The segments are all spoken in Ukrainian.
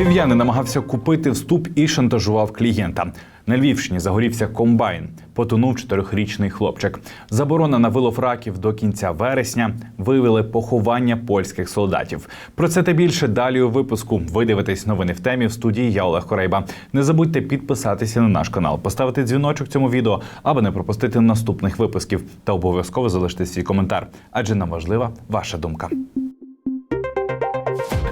Львів'янин намагався купити вступ і шантажував клієнта. На Львівщині загорівся комбайн. Потонув чотирьохрічний хлопчик. Заборона на вилов раків до кінця вересня виявили поховання польських солдатів. Про це та більше далі у випуску. Ви дивитесь новини в темі в студії. Я Олег Корейба. Не забудьте підписатися на наш канал, поставити дзвіночок цьому відео, аби не пропустити наступних випусків. Та обов'язково залиште свій коментар, адже нам важлива ваша думка.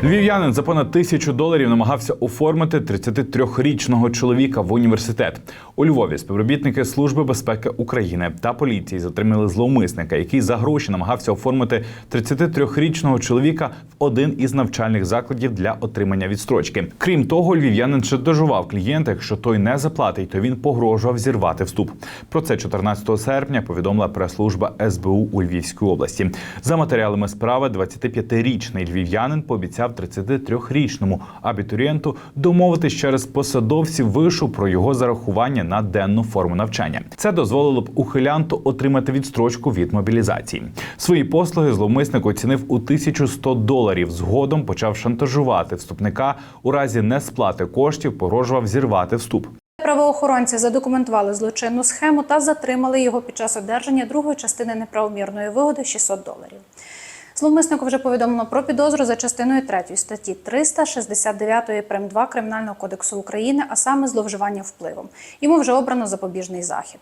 Львів'янин за понад тисячу доларів намагався оформити 33-річного чоловіка в університет. У Львові співробітники Служби безпеки України та поліції затримали зловмисника, який за гроші намагався оформити 33-річного чоловіка в один із навчальних закладів для отримання відстрочки. Крім того, львів'янин шантажував клієнта. Якщо той не заплатить, то він погрожував зірвати вступ. Про це 14 серпня повідомила прес-служба СБУ у Львівській області. За матеріалами справи 25-річний львів'янин пообіцяв 33-річному абітурієнту домовитись через посадовців вишу про його зарахування на денну форму навчання. Це дозволило б ухилянту отримати відстрочку від мобілізації. Свої послуги зловмисник оцінив у 1100 доларів. Згодом почав шантажувати вступника у разі несплати коштів, погрожував зірвати вступ. Правоохоронці задокументували злочинну схему та затримали його під час одержання другої частини неправомірної вигоди 600 доларів. Зловмиснику вже повідомлено про підозру за частиною 3 статті 369 прим. 2 Кримінального кодексу України, а саме зловживання впливом. Йому вже обрано запобіжний захід.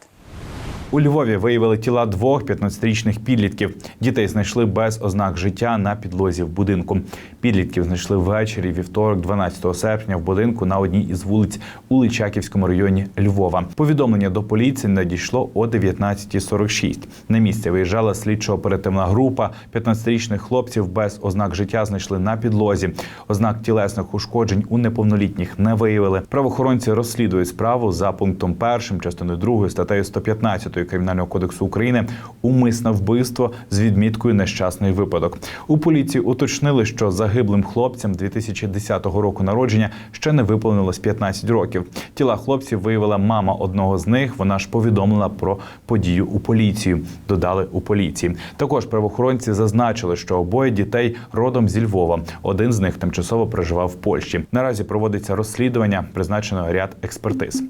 У Львові виявили тіла двох 15-річних підлітків. Дітей знайшли без ознак життя на підлозі в будинку. Підлітків знайшли ввечері вівторок, 12 серпня, в будинку на одній із вулиць у Личаківському районі Львова. Повідомлення до поліції надійшло о 19.46. На місце виїжджала слідчо-оперативна група. 15-річних хлопців без ознак життя знайшли на підлозі. Ознак тілесних ушкоджень у неповнолітніх не виявили. Правоохоронці розслідують справу за пунктом першим, частиною 2 статтею 115 Кримінального кодексу України умисне вбивство з відміткою нещасний випадок. У поліції уточнили, що загиблим хлопцям 2010 року народження ще не виповнилось 15 років. Тіла хлопців виявила мама одного з них. Вона ж повідомила про подію у поліцію. Додали у поліції. Також правоохоронці зазначили, що обоє дітей родом зі Львова. Один з них тимчасово проживав в Польщі. Наразі проводиться розслідування, призначено ряд експертиз.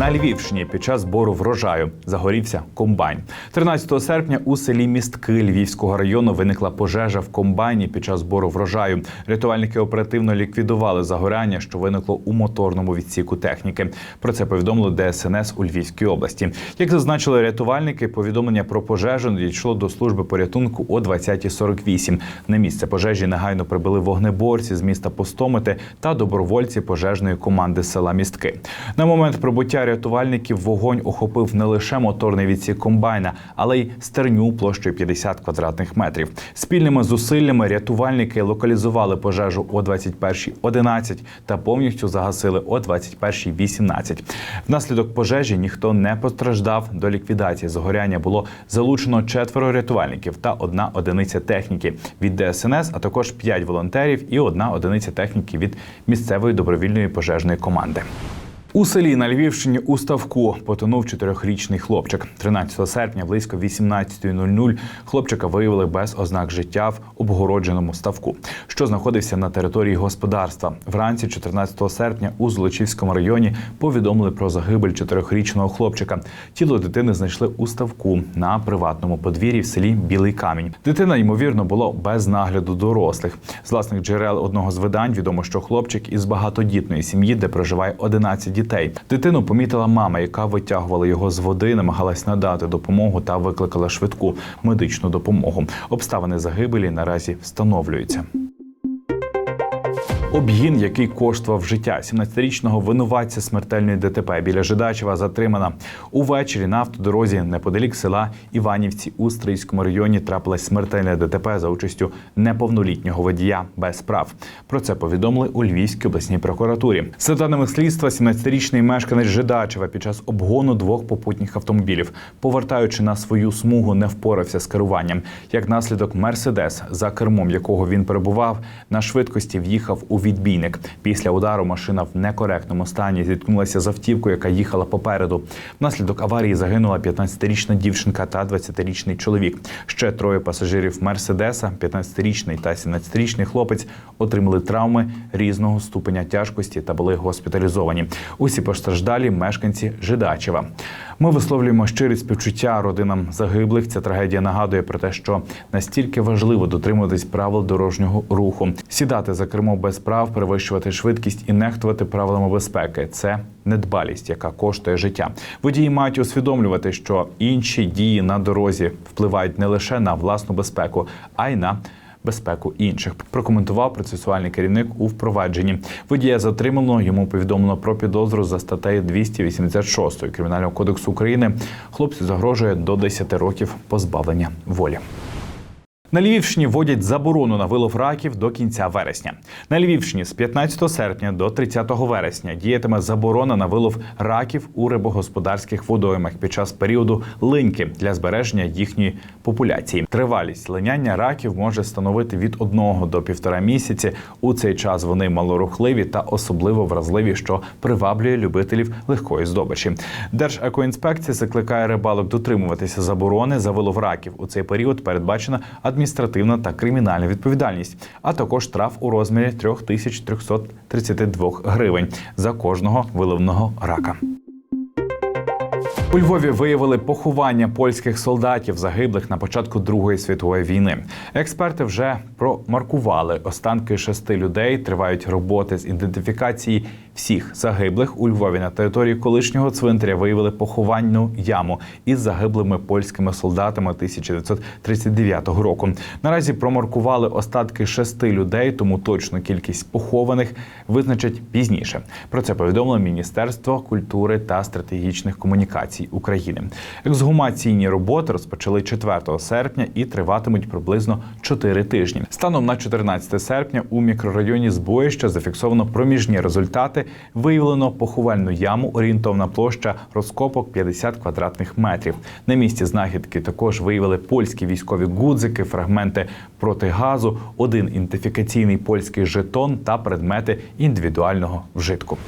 На Львівщині під час збору врожаю загорівся комбайн. 13 серпня у селі Містки Львівського району виникла пожежа в комбайні під час збору врожаю. Рятувальники оперативно ліквідували загоряння, що виникло у моторному відсіку техніки. Про це повідомили ДСНС у Львівській області. Як зазначили рятувальники, повідомлення про пожежу надійшло до служби порятунку о 20.48. На місце пожежі негайно прибули вогнеборці з міста Постомити та добровольці пожежної команди села Містки. На момент прибуття рятувальників вогонь охопив не лише моторний відсік комбайна, але й стерню площею 50 квадратних метрів. Спільними зусиллями рятувальники локалізували пожежу о 21.11 та повністю загасили о 21.18. Внаслідок пожежі ніхто не постраждав. До ліквідації загоряння було залучено четверо рятувальників та одна одиниця техніки від ДСНС, а також п'ять волонтерів і одна одиниця техніки від місцевої добровільної пожежної команди. У селі на Львівщині у ставку потонув чотирьохрічний хлопчик. 13 серпня, близько 18.00 хлопчика виявили без ознак життя в обгородженому ставку, що знаходився на території господарства. Вранці 14 серпня у Золочівському районі повідомили про загибель чотирьохрічного хлопчика. Тіло дитини знайшли у ставку на приватному подвір'ї в селі Білий Камінь. Дитина ймовірно було без нагляду дорослих. З власних джерел одного з видань відомо, що хлопчик із багатодітної сім'ї, де проживає 11 дітей. Дитину помітила мама, яка витягувала його з води, намагалась надати допомогу та викликала швидку медичну допомогу. Обставини загибелі наразі встановлюються. Обгін, який коштував життя 17-річного винуватця смертельної ДТП біля Жидачева, затримана увечері на автодорозі неподалік села Іванівці у Стрийському районі трапилась смертельне ДТП за участю неповнолітнього водія без прав. Про це повідомили у Львівській обласній прокуратурі. За даними слідства, 17-річний мешканець Жидачева під час обгону двох попутніх автомобілів, повертаючи на свою смугу, не впорався з керуванням. Як наслідок, мерседес, за кермом якого він перебував, на швидкості в'їхав у відбійник. Після удару машина в некоректному стані зіткнулася з автівкою, яка їхала попереду. Внаслідок аварії загинула 15-річна дівчинка та 20-річний чоловік. Ще троє пасажирів Мерседеса, 15-річний та 17-річний хлопець, отримали травми різного ступеня тяжкості та були госпіталізовані. Усі постраждалі мешканці Жидачева. Ми висловлюємо щирі співчуття родинам загиблих. Ця трагедія нагадує про те, що настільки важливо дотримуватись правил дорожнього руху, сідати за кермо без прав, перевищувати швидкість і нехтувати правилами безпеки. Це недбалість, яка коштує життя. Водії мають усвідомлювати, що інші дії на дорозі впливають не лише на власну безпеку, а й на безпеку інших. Прокоментував процесуальний керівник у впровадженні. Водія затримано. Йому повідомлено про підозру за статтею 286 Кримінального кодексу України. Хлопцю загрожує до 10 років позбавлення волі. На Львівщині вводять заборону на вилов раків до кінця вересня. На Львівщині з 15 серпня до 30 вересня діятиме заборона на вилов раків у рибогосподарських водоймах під час періоду линьки для збереження їхньої популяції. Тривалість линяння раків може становити від 1 до півтора місяці. У цей час вони малорухливі та особливо вразливі, що приваблює любителів легкої здобичі. Держекоінспекція закликає рибалок дотримуватися заборони за вилов раків. У цей період передбачена адміністративна та кримінальна відповідальність, а також штраф у розмірі 3332 гривень за кожного виловного рака. У Львові виявили поховання польських солдатів, загиблих на початку Другої світової війни. Експерти вже промаркували останки шести людей. Тривають роботи з ідентифікації всіх загиблих у Львові на території колишнього цвинтаря. Виявили похованну яму із загиблими польськими солдатами 1939 року. Наразі промаркували остатки шести людей, тому точну кількість похованих визначать пізніше. Про це повідомило Міністерство культури та стратегічних комунікацій України. Ексгумаційні роботи розпочали 4 серпня і триватимуть приблизно 4 тижні. Станом на 14 серпня у мікрорайоні Збоїща зафіксовано проміжні результати. Виявлено поховальну яму, орієнтовна площа розкопок 50 квадратних метрів. На місці знахідки також виявили польські військові гудзики, фрагменти протигазу, один ідентифікаційний польський жетон та предмети індивідуального вжитку.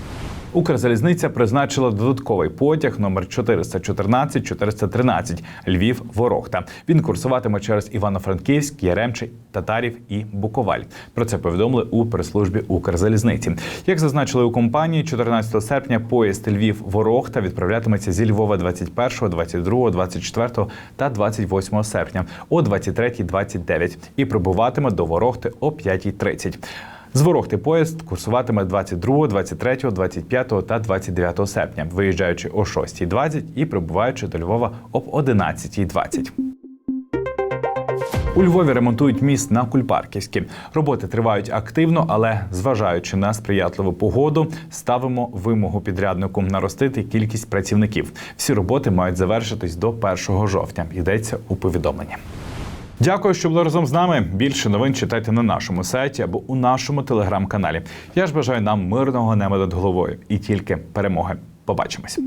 Укрзалізниця призначила додатковий потяг номер 414-413 Львів Ворохта. Він курсуватиме через Івано-Франківськ, Яремче, Татарів і Буковаль. Про це повідомили у прес-службі Укрзалізниці. Як зазначили у компанії, 14 серпня поїзд Львів Ворохта відправлятиметься зі Львова 21, 22, 24 та 28 серпня о 23.29 і прибуватиме до Ворохти о 5.30. З Ворохти поїзд курсуватиме 22, 23, 25 та 29 серпня, виїжджаючи о 6.20 і прибуваючи до Львова об 11.20. У Львові ремонтують міст на Кульпарківській. Роботи тривають активно, але зважаючи на сприятливу погоду, ставимо вимогу підряднику наростити кількість працівників. Всі роботи мають завершитись до 1 жовтня. Йдеться у повідомленні. Дякую, що були разом з нами. Більше новин читайте на нашому сайті або у нашому телеграм-каналі. Я ж бажаю нам мирного неба над головою і тільки перемоги. Побачимось.